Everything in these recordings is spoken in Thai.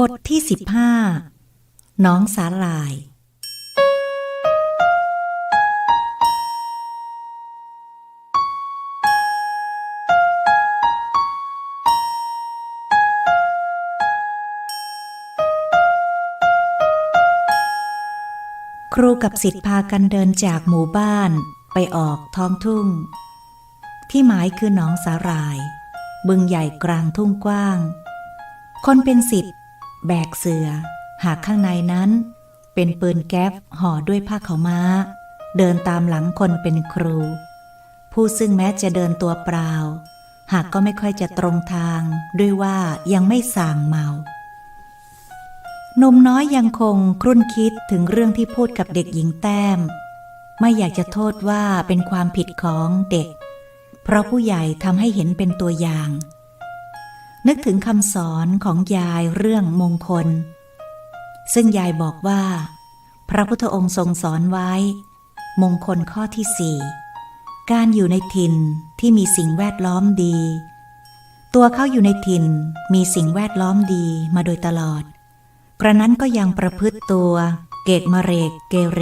บทที่สิบห้าน้องสาหร่าย ครูกับสิทธิ์พากันเดินจากหมู่บ้านไปออกท้องทุ่ง ที่หมายคือหนองสาหร่าย บึงใหญ่กลางทุ่งกว้าง คนเป็นสิทธิ์ แบกเสือ หากข้างในนั้น เป็นปืนแก๊ปห่อด้วยผ้าขาวม้า เดินตามหลังคนเป็นครู ผู้ซึ่งแม้จะเดินตัวเปล่า หากก็ไม่ค่อยจะตรงทางด้วยว่ายังไม่ส่างเมาหนุ่มน้อยยังคงครุ่นคิดถึงเรื่องที่พูดกับเด็กหญิงแต้ม ไม่อยากจะโทษว่าเป็นความผิดของเด็ก เพราะผู้ใหญ่ทำให้เห็นเป็นตัวอย่าง นึกถึงคำสอนของยายเรื่องมงคล ซึ่งยายบอกว่า พระพุทธองค์ทรงสอนไว้ มงคลข้อที่สี่การอยู่ในถิ่นที่มีสิ่งแวดล้อมดี ตัวเขาอยู่ในถิ่นมีสิ่งแวดล้อมดีมาโดยตลอด กระนั้นก็ยังประพฤติตัว เกกมะเรกเกเร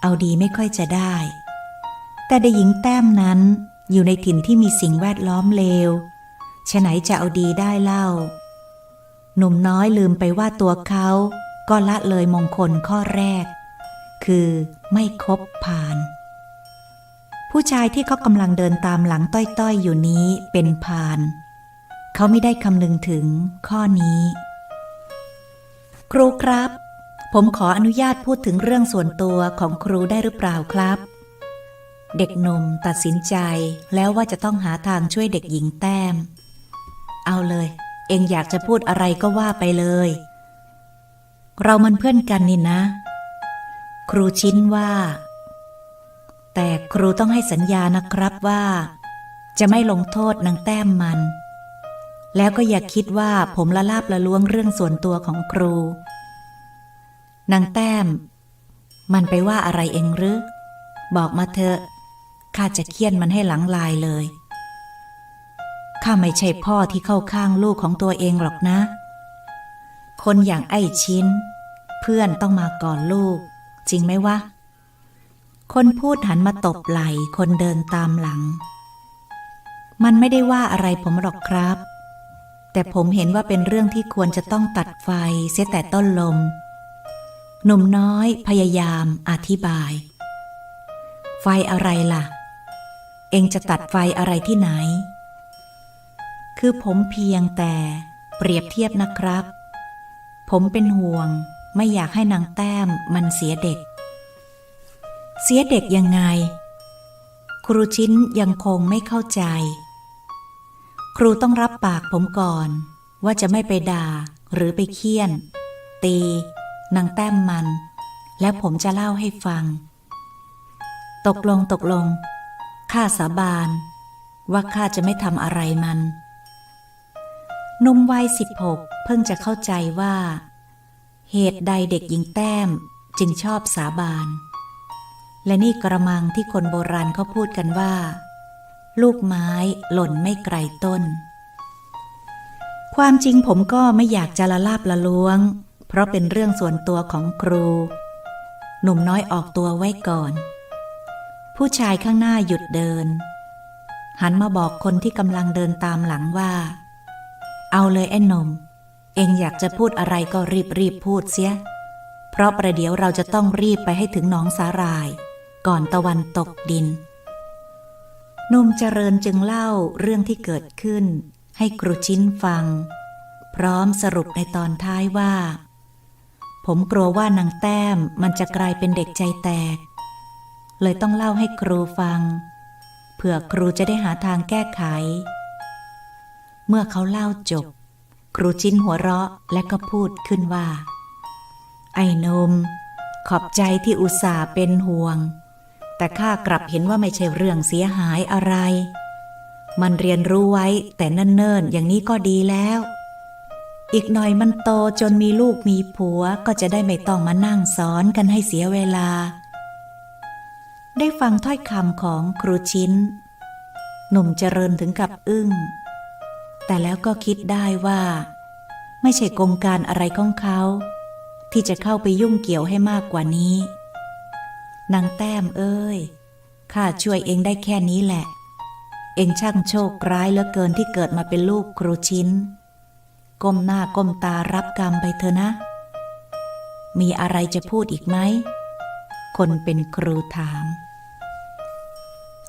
เอาดีไม่ค่อยจะได้ แต่เด็กหญิงแต้มนั้นอยู่ในถิ่นที่มีสิ่งแวดล้อมเลว ฉไหนจะเอาดีได้เล่า หนุ่มน้อยลืมไปว่าตัวเขาก็ละเลยมงคลข้อแรก คือไม่คบผ่าน ผู้ชายที่เขากำลังเดินตามหลังต้อยๆ อยู่นี้เป็นพาน เขาไม่ได้คำนึงถึงข้อนี้ ครูครับ ผมขออนุญาตพูดถึงเรื่องส่วนตัวของครูได้หรือเปล่าครับ เด็กหนุ่มตัดสินใจแล้วว่าจะต้องหาทางช่วยเด็กหญิงแต้ม เอาเลย เองอยากจะพูดอะไรก็ว่าไปเลย เรามันเพื่อนกันนี่นะ ครูชิ้นว่า แต่ครูต้องให้สัญญานะครับว่า จะไม่ลงโทษนางแต้มมัน แล้วก็อย่าคิดว่าผมละลาบละล้วงเรื่องส่วนตัวของครู นางแต้ม มันไปว่าอะไรเองหรือ บอกมาเถอะข้าจะเคี่ยนมันให้หลังลายเลย ข้าไม่ใช่พ่อที่เข้าข้างลูกของตัวเองหรอกนะ คนอย่างไอ้ชิ้น เพื่อนต้องมาก่อนลูก จริงไหมวะ คนพูดหันมาตบไหล่คนเดินตามหลัง มันไม่ได้ว่าอะไรผมหรอกครับ แต่ผมเห็นว่าเป็นเรื่องที่ควรจะต้องตัดไฟเสียแต่ต้นลม หนุ่มน้อยพยายามอธิบาย ไฟอะไรล่ะ เองจะตัดไฟอะไรที่ไหน คือผมเพียงแต่เปรียบเทียบนะครับ ผมเป็นห่วงไม่อยากให้นางแต้มมันเสียเด็ก เสียเด็กยังไง ครูชิ้นยังคงไม่เข้าใจ ครูต้องรับปากผมก่อน ว่าจะไม่ไปด่าหรือไปเคี่ยน ตีนางแต้มมัน แล้วผมจะเล่าให้ฟัง ตกลงตกลงข้าสาบาน ว่าข้าจะไม่ทำอะไรมัน นุ่มวัยสิบหกเพิ่งจะเข้าใจว่า เหตุใดเด็กหญิงแต้มจึงชอบสาบาน และนี่กระมังที่คนโบราณเขาพูดกันว่า ลูกไม้หล่นไม่ไกลต้น ความจริงผมก็ไม่อยากจะละลาบละล้วง เพราะเป็นเรื่องส่วนตัวของครู หนุ่มน้อยออกตัวไว้ก่อน ผู้ชายข้างหน้าหยุดเดิน หันมาบอกคนที่กำลังเดินตามหลังว่า เอาเลยไอ้นม เองอยากจะพูดอะไรก็รีบรีบพูดเสีย เพราะประเดี๋ยวเราจะต้องรีบไปให้ถึงหนองสาหร่าย ก่อนตะวันตกดิน นุ่มเจริญจึงเล่าเรื่องที่เกิดขึ้น ให้ครูชิ้นฟัง พร้อมสรุปในตอนท้ายว่า ผมกลัวว่านางแต้มมันจะกลายเป็นเด็กใจแตก เลยต้องเล่าให้ครูฟัง เผื่อครูจะได้หาทางแก้ไข เมื่อเขาเล่าจบ ครูชิ้นหัวเราะและก็พูดขึ้นว่า ไอ้นม ขอบใจที่อุตส่าห์เป็นห่วง แต่ข้ากลับเห็นว่าไม่ใช่เรื่องเสียหายอะไร มันเรียนรู้ไว้แต่เนิ่นๆอย่างนี้ก็ดีแล้ว อีกหน่อยมันโตจนมีลูกมีผัวก็จะได้ไม่ต้องมานั่งสอนกันให้เสียเวลา ได้ฟังถ้อยคำของครูชิ้น หนุ่มเจริญถึงกับอึ้ง แต่แล้วก็คิดได้ว่า ไม่ใช่กงการอะไรของเขา ที่จะเข้าไปยุ่งเกี่ยวให้มากกว่านี้ นางแต้มเอ้ยข้าช่วยเองได้แค่นี้แหละ เองช่างโชคร้ายเหลือเกินที่เกิดมาเป็นลูกครูชิ้น ก้มหน้าก้มตารับกรรมไปเถอะนะ มีอะไรจะพูดอีกไหม คนเป็นครูถาม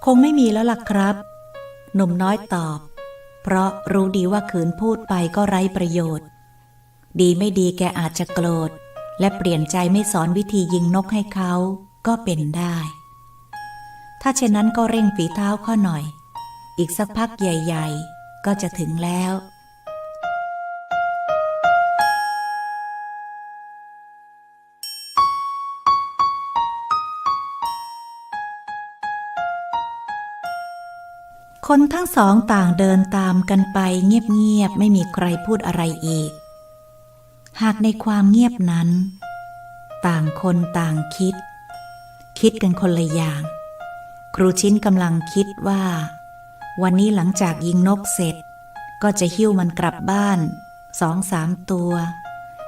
คงไม่มีแล้วล่ะครับ หนุ่มน้อยตอบ เพราะรู้ดีว่าขืนพูดไปก็ไร้ประโยชน์ ดีไม่ดีแกอาจจะโกรธ และเปลี่ยนใจไม่สอนวิธียิงนกให้เขาก็เป็นได้ ถ้าเช่นนั้นก็เร่งฝีเท้าข้อหน่อย อีกสักพักใหญ่ ๆ ก็จะถึงแล้ว คนทั้งสองต่างเดินตามกันไปเงียบๆ ไม่มีใครพูดอะไรอีก หากในความเงียบนั้น ต่างคนต่างคิด คิดกันคนละอย่าง ครูชิ้นกำลังคิดว่า วันนี้หลังจากยิงนกเสร็จ ก็จะหิ้วมันกลับบ้านสองสามตัว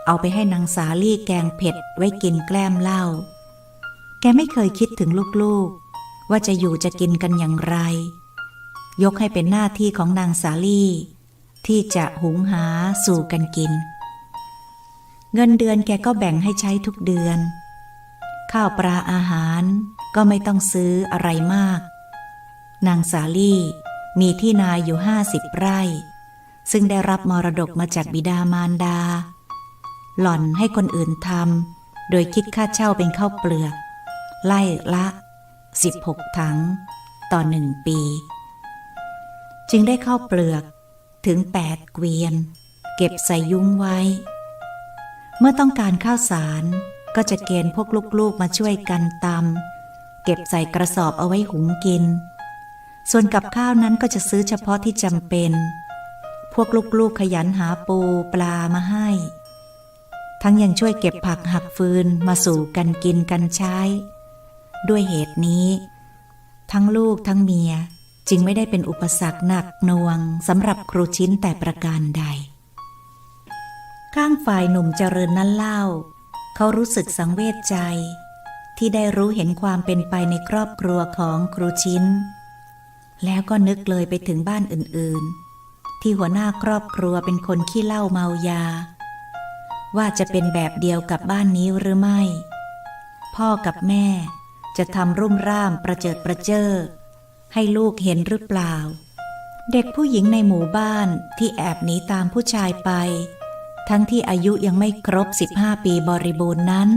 เอาไปให้นางสาลี่แกงเผ็ดไว้กินแกล้มเหล้าแกไม่เคยคิดถึงลูกๆ ว่าจะอยู่จะกินกันอย่างไร ยกให้เป็นหน้าที่ของนางสาลี่ ที่จะหุงหาสู่กันกิน เงินเดือนแกก็แบ่งให้ใช้ทุกเดือน ข้าวปลาอาหารก็ไม่ต้องซื้ออะไรมาก นางสาลี่มีที่นาอยู่ห้าสิบไร่ ซึ่งได้รับมรดกมาจากบิดามารดา หล่อนให้คนอื่นทำโดยคิดค่าเช่าเป็นข้าวเปลือก ไล่ละ 16 ถัง ต่อหนึ่งปี จึงได้เข้าเปลือกถึง8เกวียน เก็บใส่ยุ้งไว้ เมื่อต้องการข้าวสารก็จะเกณฑ์พวกลูกๆมาช่วยกันตำเก็บใส่กระสอบเอาไว้หุงกิน ส่วนกับข้าวนั้นก็จะซื้อเฉพาะที่จำเป็น พวกลูกๆขยันหาปูปลามาให้ ทั้งยังช่วยเก็บผักหักฟืนมาสู่กันกินกันใช้ ด้วยเหตุนี้ ทั้งลูกทั้งเมีย จึงไม่ได้เป็นอุปสรรคหนักหน่วงสำหรับครูชิ้นแต่ประการใด ข้างฝ่ายหนุ่มเจริญนั้นเล่า เขารู้สึกสังเวชใจ ที่ได้รู้เห็นความเป็นไปในครอบครัวของครูชิ้น แล้วก็นึกเลยไปถึงบ้านอื่นๆ ที่หัวหน้าครอบครัวเป็นคนขี้เหล้าเมายา ว่าจะเป็นแบบเดียวกับบ้านนี้หรือไม่ พ่อกับแม่จะทำรุ่มร่ามประเจิดประเจ้อ ให้ลูกเห็นหรือเปล่า เด็กผู้หญิงในหมู่บ้านที่แอบหนีตามผู้ชายไป ทั้งที่อายุยังไม่ครบ 15 ปีบริบูรณ์นั้น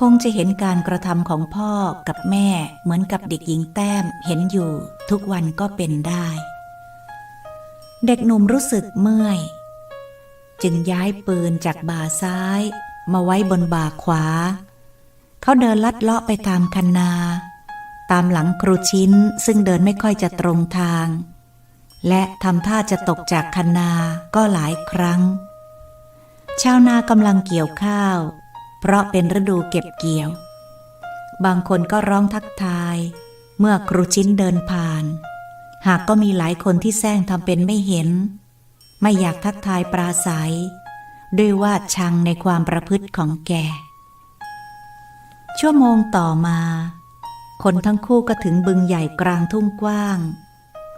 คงจะเห็นการกระทำของพ่อกับแม่เหมือนกับเด็กหญิงแต้มเห็นอยู่ทุกวันก็เป็นได้ เด็กหนุ่มรู้สึกเมื่อย จึงย้ายปืนจากบ่าซ้ายมาไว้บนบ่าขวา เขาเดินลัดเลาะไปตามคันนา ตามหลังครูชิ้นซึ่งเดินไม่ค่อยจะตรงทาง และทำท่าจะตกจากคันนาก็หลายครั้ง ชาวนากำลังเกี่ยวข้าว เพราะเป็นฤดูเก็บเกี่ยว บางคนก็ร้องทักทาย เมื่อครูชิ้นเดินผ่าน หากก็มีหลายคนที่แซงทำเป็นไม่เห็น ไม่อยากทักทายปราศัย ด้วยว่าชังในความประพฤติของแกชั่วโมงต่อมา คนทั้งคู่ก็ถึงบึงใหญ่กลางทุ่งกว้าง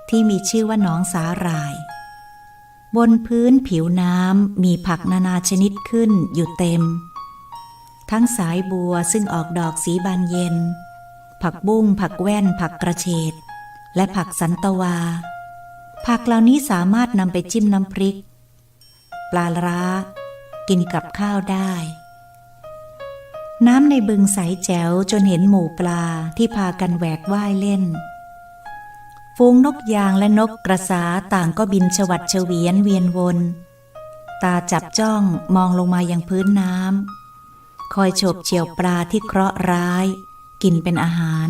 ที่มีชื่อว่าหนองสาหร่าย บนพื้นผิวน้ำมีผักนานาชนิดขึ้นอยู่เต็ม ทั้งสายบัวซึ่งออกดอกสีบานเย็น ผักบุ้งผักแว่น ผักกระเฉดและผักสันตวา ผักเหล่านี้สามารถนำไปจิ้มน้ำพริก ปลาร้า กินกับข้าวได้ น้ำในบึงใสแจ๋วจนเห็นหมู่ปลาที่พากันแหวกว่ายเล่นฟูงนกยางและนกกระสาต่างก็บินฉวัดเฉวียนเวียนวน ตาจับจ้องมองลงมายังพื้นน้ำ คอยโฉบเฉี่ยวปลาที่เคราะห์ร้าย กินเป็นอาหาร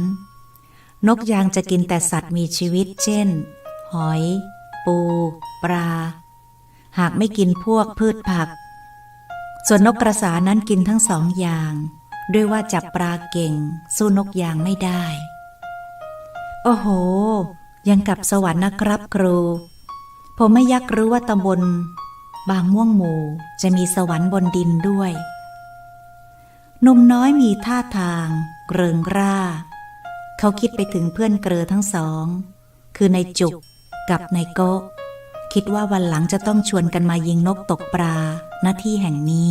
นกยางจะกินแต่สัตว์มีชีวิตเช่น หอย ปู ปลา หากไม่กินพวกพืชผัก ส่วนนกกระสานั้นกินทั้งสองอย่าง ด้วยว่าจับปลาเก่ง สู้นกยางไม่ได้ โอ้โห ยังกับสวรรค์นะครับครู ผมไม่ยักรู้ว่าตำบล บางม่วงหมู่จะมีสวรรค์บนดินด้วยหนุ่มน้อยมีท่าทาง เกริงร่า เขาคิดไปถึงเพื่อนเกลอทั้งสอง คือในจุกกับในโกะคิดว่าวันหลังจะต้องชวนกันมายิงนกตกปลาหน้าที่แห่งนี้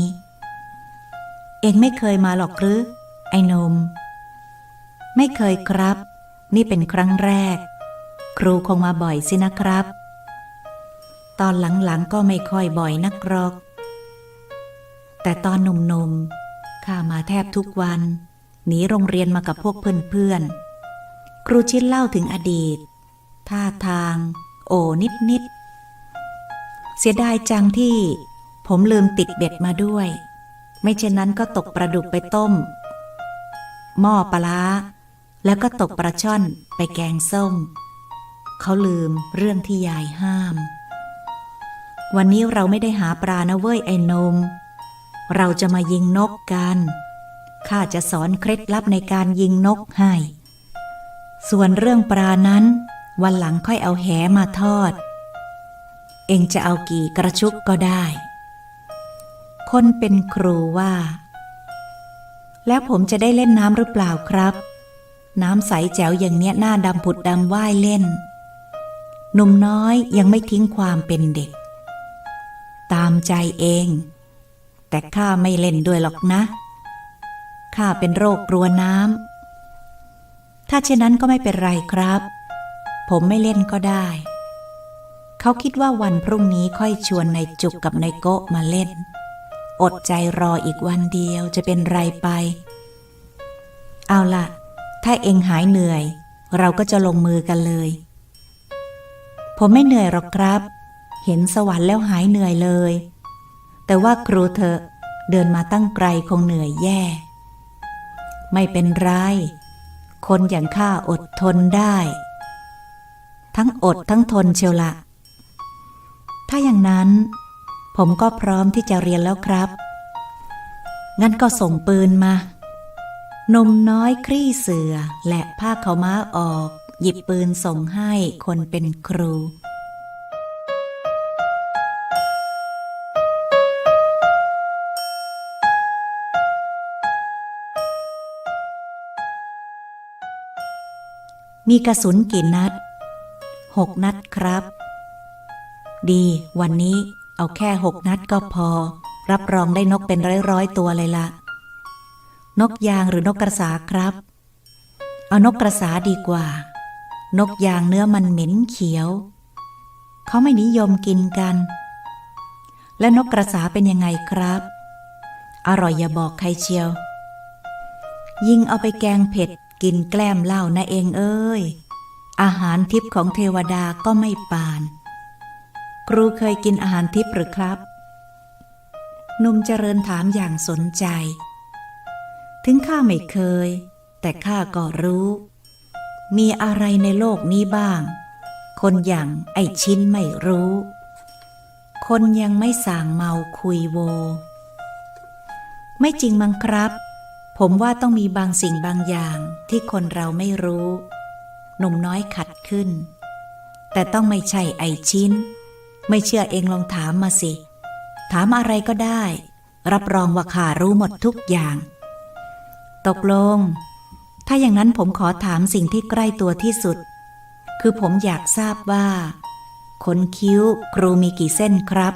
เองไม่เคยมาหรอกหรือ ไอ้นม ไม่เคยครับ นี่เป็นครั้งแรก ครูคงมาบ่อยสินะครับ ตอนหลังๆก็ไม่ค่อยบ่อยนักหรอก แต่ตอนหนุ่มๆข้ามาแทบทุกวัน หนีโรงเรียนมากับพวกเพื่อนๆ ครูชิดเล่าถึงอดีต ท่าทาง โอนิดๆ เสียดายจังที่ ผมลืมติดเบ็ดมาด้วย ไม่เช่นนั้นก็ตกปลาดุกไปต้ม หม้อปลาร้าแล้วก็ตกปลาช่อนไปแกงส้ม เขาลืมเรื่องที่ยายห้าม วันนี้เราไม่ได้หาปลานะเว้ยไอ้นม เราจะมายิงนกกัน ข้าจะสอนเคล็ดลับในการยิงนกให้ ส่วนเรื่องปลานั้น วันหลังค่อยเอาแหมาทอด เองจะเอากี่กระชุกก็ได้ คนเป็นครูว่า แล้วผมจะได้เล่นน้ำหรือเปล่าครับ น้ำใสแจ๋วอย่างเนี้ยหน้าดำผุดดำว่ายเล่น หนุ่มน้อยยังไม่ทิ้งความเป็นเด็ก ตามใจเอง แต่ข้าไม่เล่นด้วยหรอกนะ ข้าเป็นโรคกลัวน้ำ ถ้าเช่นนั้นก็ไม่เป็นไรครับ ผมไม่เล่นก็ได้เขาคิดว่าวันพรุ่งนี้ค่อยชวนนายจุกกับนายโกะมาเล่น อดใจรออีกวันเดียวจะเป็นไรไป เอาล่ะถ้าเองหายเหนื่อย เราก็จะลงมือกันเลย ผมไม่เหนื่อยหรอกครับ เห็นสวรรค์แล้วหายเหนื่อยเลย แต่ว่าครูเธอเดินมาตั้งไกลคงเหนื่อยแย่ ไม่เป็นไร คนอย่างข้าอดทนได้ ทั้งอดทั้งทนเชียวละ ถ้าอย่างนั้น ผมก็พร้อมที่จะเรียนแล้วครับ งั้นก็ส่งปืนมา นมน้อยคลี่เสือ และผ้าเขาม้าออก หยิบปืนส่งให้คนเป็นครูมีกระสุนกี่นัดหกนัดครับ ดี วันนี้ เอาแค่หกนัดก็พอ รับรองได้นกเป็นร้อยๆตัวเลยละ นกยางหรือนกกระสาครับ เอานกกระสาดีกว่า นกยางเนื้อมันเหม็นเขียว เขาไม่นิยมกินกัน และนกกระสาเป็นยังไงครับ อร่อยอย่าบอกใครเชียว ยิ่งเอาไปแกงเผ็ดกินแกล้มเหล้านะเองเอ้ยอาหารทิพย์ของเทวดาก็ไม่ปาน ครูเคยกินอาหารทิพย์หรือครับหนุ่มเจริญถามอย่างสนใจ ถึงข้าไม่เคย แต่ข้าก็รู้ มีอะไรในโลกนี้บ้าง คนอย่างไอชิ้นไม่รู้ คนยังไม่สั่งเมาคุยโว ไม่จริงมั้งครับ ผมว่าต้องมีบางสิ่งบางอย่างที่คนเราไม่รู้ หนุ่มน้อยขัดขึ้น แต่ต้องไม่ใช่ไอชิ้น ไม่เชื่อเองลองถามมาสิ ถามอะไรก็ได้ รับรองว่าข้ารู้หมดทุกอย่าง ตกลง ถ้าอย่างนั้นผมขอถามสิ่งที่ใกล้ตัวที่สุด คือผมอยากทราบว่า ขนคิ้วครูมีกี่เส้นครับ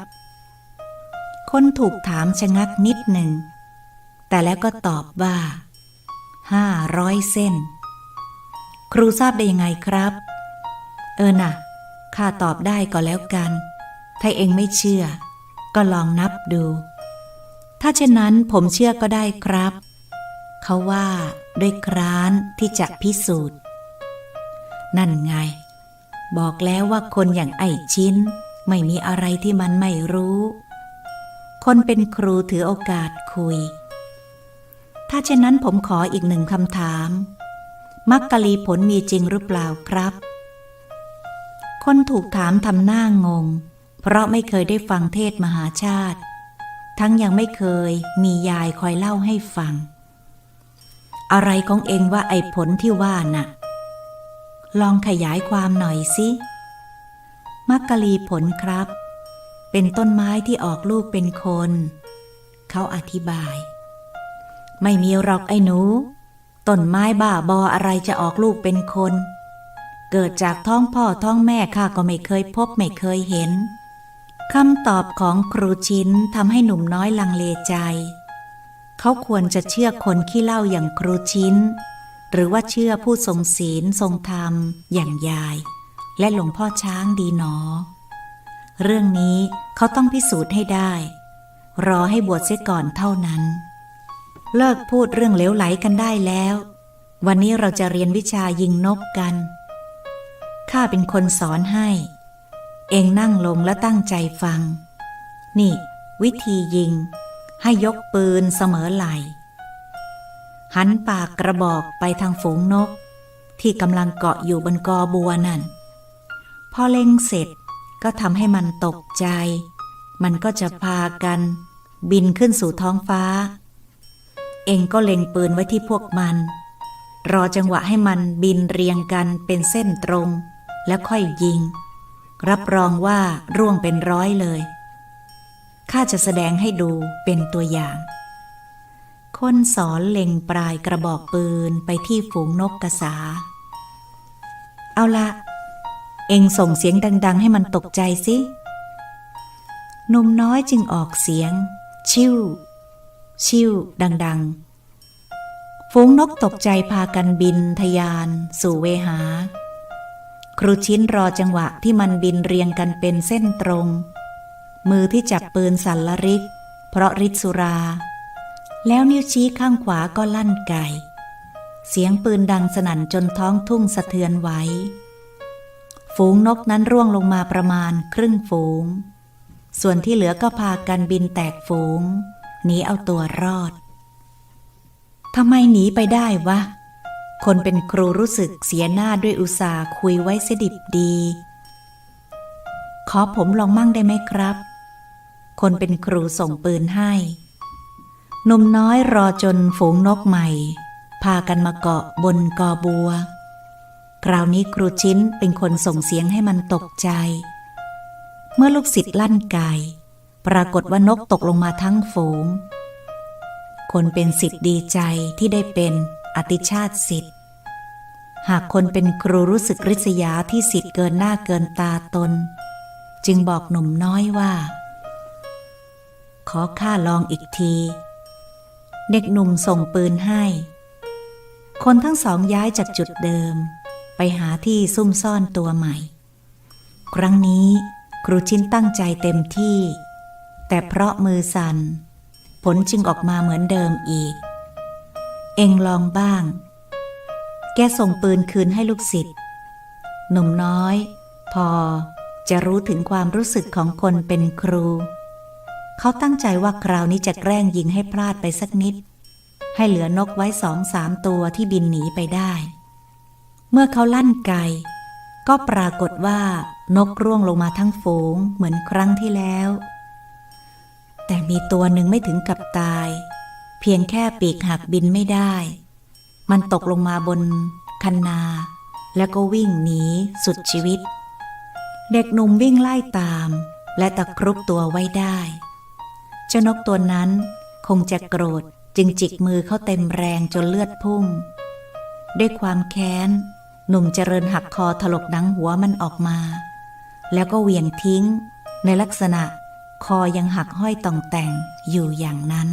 คนถูกถามชะงักนิดหนึ่ง แต่แล้วก็ตอบว่าห้าร้อยเส้น ครูทราบได้ยังไงครับ เออน่ะข้าตอบได้ก็แล้วกัน ถ้าเองไม่เชื่อ ก็ลองนับดู ถ้าเช่นนั้นผมเชื่อก็ได้ครับ เขาว่าด้วยคร้านที่จะพิสูจน์ นั่นไง บอกแล้วว่าคนอย่างไอ้ชิ้น ไม่มีอะไรที่มันไม่รู้ คนเป็นครูถือโอกาสคุย ถ้าเช่นนั้นผมขออีกหนึ่งคำถาม มักกะลีผลมีจริงหรือเปล่าครับ คนถูกถามทำหน้างง เพราะไม่เคยได้ฟังเทศมหาชาติ ทั้งยังไม่เคยมียายคอยเล่าให้ฟัง อะไรของเองว่าไอ้ผลที่ว่าน่ะ ลองขยายความหน่อยสิมักกะลีผลครับ เป็นต้นไม้ที่ออกลูกเป็นคน เขาอธิบาย ไม่มีหรอกไอ้หนู ต้นไม้บ้าบออะไรจะออกลูกเป็นคนเกิดจากท้องพ่อท้องแม่ข้าก็ไม่เคยพบไม่เคยเห็น คำตอบของครูชิ้นทำให้หนุ่มน้อยลังเลใจ เขาควรจะเชื่อคนขี้เล่าอย่างครูชิ้น หรือว่าเชื่อผู้ทรงศีลทรงธรรมอย่างยาย และหลวงพ่อช้างดีหนอ เรื่องนี้เขาต้องพิสูจน์ให้ได้ รอให้บวชเสียก่อนเท่านั้น เลิกพูดเรื่องเลวไหลกันได้แล้ว วันนี้เราจะเรียนวิชายิงนกกัน ข้าเป็นคนสอนให้ เองนั่งลงและตั้งใจฟัง นี่ วิธียิง ให้ยกปืนเสมอไหล หันปากกระบอกไปทางฝูงนก ที่กำลังเกาะอยู่บนกอบัวนั่น พอเล็งเสร็จก็ทำให้มันตกใจ มันก็จะพากัน บินขึ้นสู่ท้องฟ้า เองก็เล็งปืนไว้ที่พวกมัน รอจังหวะให้มันบินเรียงกันเป็นเส้นตรง แล้วค่อยยิง รับรองว่าร่วงเป็นร้อยเลย ข้าจะแสดงให้ดูเป็นตัวอย่าง คนสอนเล็งปลายกระบอกปืนไปที่ฝูงนกกระสา เอาละ เองส่งเสียงดัง ๆ ให้มันตกใจสิหนุ่มน้อยจึงออกเสียง ชิวชิวดัง ๆ ฝูงนกตกใจพากันบินทะยาน สู่เวหา ครูชิ้นรอจังหวะที่มันบินเรียงกันเป็นเส้นตรง มือที่จับปืนสั่นละริก เพราะฤทธิ์สุรา แล้วนิ้วชี้ข้างขวาก็ลั่นไกเสียงปืนดังสนั่นจนท้องทุ่งสะเทือนไหวฝูงนกนั้นร่วงลงมาประมาณครึ่งฝูง ส่วนที่เหลือก็พากันบินแตกฝูงหนีเอาตัวรอดทำไมหนีไปได้วะ คนเป็นครูรู้สึกเสียหน้าด้วยอุตสาห์คุยไว้เสดิบดี ขอผมลองมั่งได้ไหมครับ คนเป็นครูส่งปืนให้หนุ่มน้อยรอจนฝูงนกใหม่ พากันมาเกาะบนกอบัว คราวนี้ครูชิ้นเป็นคนส่งเสียงให้มันตกใจ เมื่อลูกศิษย์ลั่นไกปรากฏว่านกตกลงมาทั้งฝูง คนเป็นศิษย์ดีใจที่ได้เป็น อติชาติศิษย์หากคนเป็นครูรู้สึกริษยาที่ศิษย์เกินหน้าเกินตาตน จึงบอกหนุ่มน้อยว่า ขอข้าลองอีกที เด็กหนุ่มส่งปืนให้ คนทั้งสองย้ายจากจุดเดิม ไปหาที่ซุ่มซ่อนตัวใหม่ ครั้งนี้ครูชิ้นตั้งใจเต็มที่ แต่เพราะมือสัน่นผลจึงออกมาเหมือนเดิมอีก เองลองบ้าง แกส่งปืนคืนให้ลูกศิษย์หนุ่มน้อย พอจะรู้ถึงความรู้สึกของคนเป็นครู เขาตั้งใจว่าคราวนี้จะแกล้งยิงให้พลาดไปสักนิด ให้เหลือนกไว้สองสามตัวที่บินหนีไปได้ เมื่อเขาลั่นไกก็ปรากฏว่านกร่วงลงมาทั้งฝูงเหมือนครั้งที่แล้ว แต่มีตัวหนึ่งไม่ถึงกับตาย เพียงแค่ปีกหักบินไม่ได้ มันตกลงมาบนคันนา แล้วก็วิ่งหนีสุดชีวิต เด็กหนุ่มวิ่งไล่ตาม และตะครุบตัวไว้ได้ เจ้านกตัวนั้นคงจะโกรธจึงจิกมือเขาเต็มแรงจนเลือดพุ่ง ด้วยความแค้น หนุ่มเจริญหักคอถลกหนังหัวมันออกมา แล้วก็เหวี่ยงทิ้ง ในลักษณะคอยังหักห้อยต่องแต่งอยู่อย่างนั้น